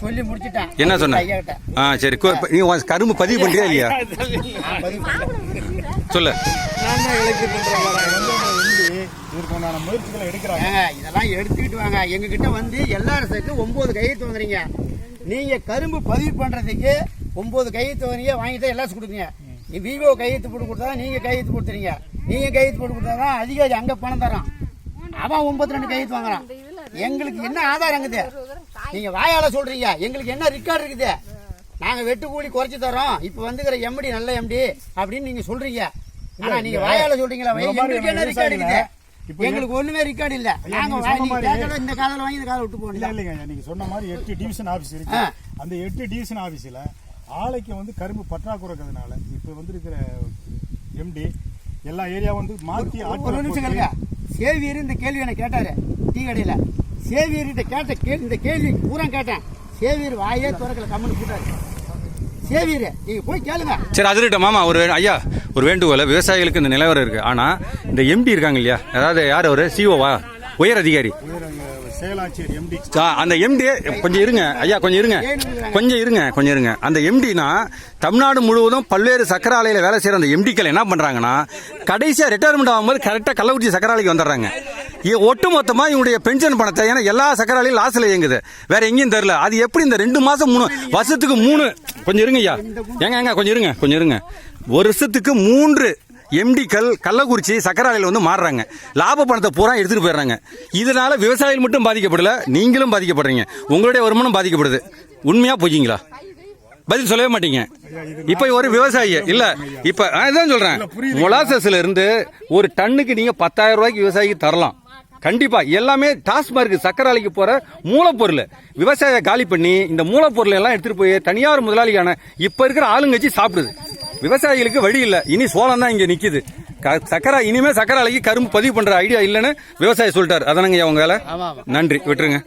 சொல்லி முடிச்சிட்டேன். என்ன சொன்ன? ஆ சரி கு- நீ கரும்பு பதிவு பண்றியா இல்லையா. சொல்லு நான் தான் இலக்கியன்ற வந்து இதற்கு உண்டான முயற்சிகளை எடுக்கிறாங்க. இதெல்லாம் எடுத்துக்கிட்டு வாங்க. எங்க கிட்ட வந்து எல்லாரும் சேர்த்து ஒன்பது கையெழுத்து வந்துறீங்க நீங்க கரும்பு பதிவு பண்றதுக்கு ஒன்பது கையெழுத்து வரீங்க வாங்கிட்டு எல்லாரும் கொடுக்குங்க நீ விவோ கையெழுத்து போட்டு கொடுத்தா நீங்க கையெழுத்து போட்டுறீங்க நீங்க கையெழுத்து போட்டு கொடுத்தா தான் அதிகாரி அங்க பணம் தரான். அவன் ஒன்பத்தி ரெண்டு கையெழுத்து வாங்குறான். எங்களுக்கு என்ன ஆதாரம் இருக்குது நீங்க வாயால சொல்றீங்க. எங்களுக்கு என்ன ரெக்கார்டு இருக்குது? நாங்க வெட்டு கூலி குறைச்சு தரோம் இப்ப வந்துக்கிற எம்டி நல்ல எம்டி அப்படின்னு நீங்க சொல்றீங்க. ஆனா நீங்க வாயால சொல்றீங்களா? எங்களுக்கு என்ன ரெக்கார்டு இருக்குது? இப்ப எங்களுக்கு ஒண்ணுமே ரெக்கார்டு இல்ல. நாங்க இந்த காதல வாங்கி இந்த காதல விட்டு இல்ல போகல இல்லைங்க நீங்க சொன்ன மாதிரி எட்டு டிவிஷன் ஆபீஸ் இருக்கு. அந்த எட்டு டிவிஷன் ஆபீஸ்ல ஆலைக்கு வந்து கரும்பு பற்றாக்குறை இருக்கிறதுனால இப்ப வந்திருக்கிற எம்டி எல்லா ஏரியா வந்து மாத்தி ஒரு நிமிஷம் கேளுங்க சேவியர் இந்த கேள்வி எனக்கு கேட்டாரு. டீ கடையில. சேவியர்கிட்ட கேட்ட கேள்வி இந்த கேள்வி பூரா கேட்டேன். சேவியர் வாயே துறக்கல கம்மனு கூட்டாரு சேவியர் நீங்க போய் கேளுங்க. சரி அது மாமா ஒரு ஐயா ஒரு வேண்டுகோளை. விவசாயிகளுக்கு இந்த நிலவரம் இருக்கு. ஆனா இந்த எம்டி இருக்காங்க இல்லையா? அதாவது யார் அவரு? சிஓவா உயர் அதிகாரி. அந்த எம்டி கொஞ்சம் இருங்க. ஐயா கொஞ்சம் இருங்க. கொஞ்சம் இருங்க கொஞ்சம் இருங்க. அந்த எம்டினா தமிழ்நாடு முழுவதும் பல்வேறு சக்கர ஆலையில வேலை செய்யற அந்த எம்டிக்கள் என்ன பண்றாங்கன்னா கடைசியா ரிட்டையர்மெண்ட் ஆகும்போது கரெக்டா கள்ளக்குறிச்சி சக்கர ஆலைக்கு வந்துடுறாங்க. இ- ஒட்டுமொத்தமா இவங்களுடைய பென்ஷன் பணத்தை ஏன்னா எல்லா சக்கர ஆலையும் லாஸ்ல இயங்குது. வேற எங்கேயும் தெரியல. அது எப்படி இந்த ரெண்டு மாசம் மூணு வருஷத்துக்கு மூணு கொஞ்சம் இருங்க ஐயா. ஏங்க ஏங்க கொஞ்சம் இருங்க கொஞ்சம் இருங்க. ஒரு வருஷத்துக்கு மூன்று எம்டிக்கள் கள்ளக்குறிச்சி சக்கர ஆலையில் வந்து மாறுறாங்க. லாப பணத்தை பூரா எடுத்துட்டு போயிடுறாங்க. இதனால விவசாயிகள் மட்டும் பாதிக்கப்படல நீங்களும் பாதிக்கப்படுறீங்க. உங்களுடைய வருமானம் பாதிக்கப்படுது. உண்மையா பொய்ங்களா பதில் சொல்லவே மாட்டீங்க. இப்ப ஒரு விவசாயி இல்ல இப்ப இதான் சொல்றேன். மொலாசஸ்ல இருந்து ஒரு டன்னுக்கு நீங்க பத்தாயிரம் ரூபாய்க்கு விவசாயிக்கு தரலாம். கண்டிப்பா. எல்லாமே டாஸ்மார்க் சக்கர ஆலைக்கு போற மூலப்பொருள். விவசாய காலி பண்ணி இந்த மூலப்பொருள் எல்லாம் எடுத்துட்டு போய் தனியார் முதலாளியான இப்ப இருக்கிற ஆளுங்கட்சி சாப்பிடுது. விவசாயிகளுக்கு வழி இல்ல. இனி சோளம் தான் இங்க நிக்குது. சக்கரை இனிமே சக்கர ஆலைக்கு கரும்பு பதிவு பண்ற ஐடியா இல்லைன்னு விவசாயி சொல்லிட்டாரு. அதானங்க உங்க வேலை? ஆமா ஆமா. நன்றி. விட்டுருங்க.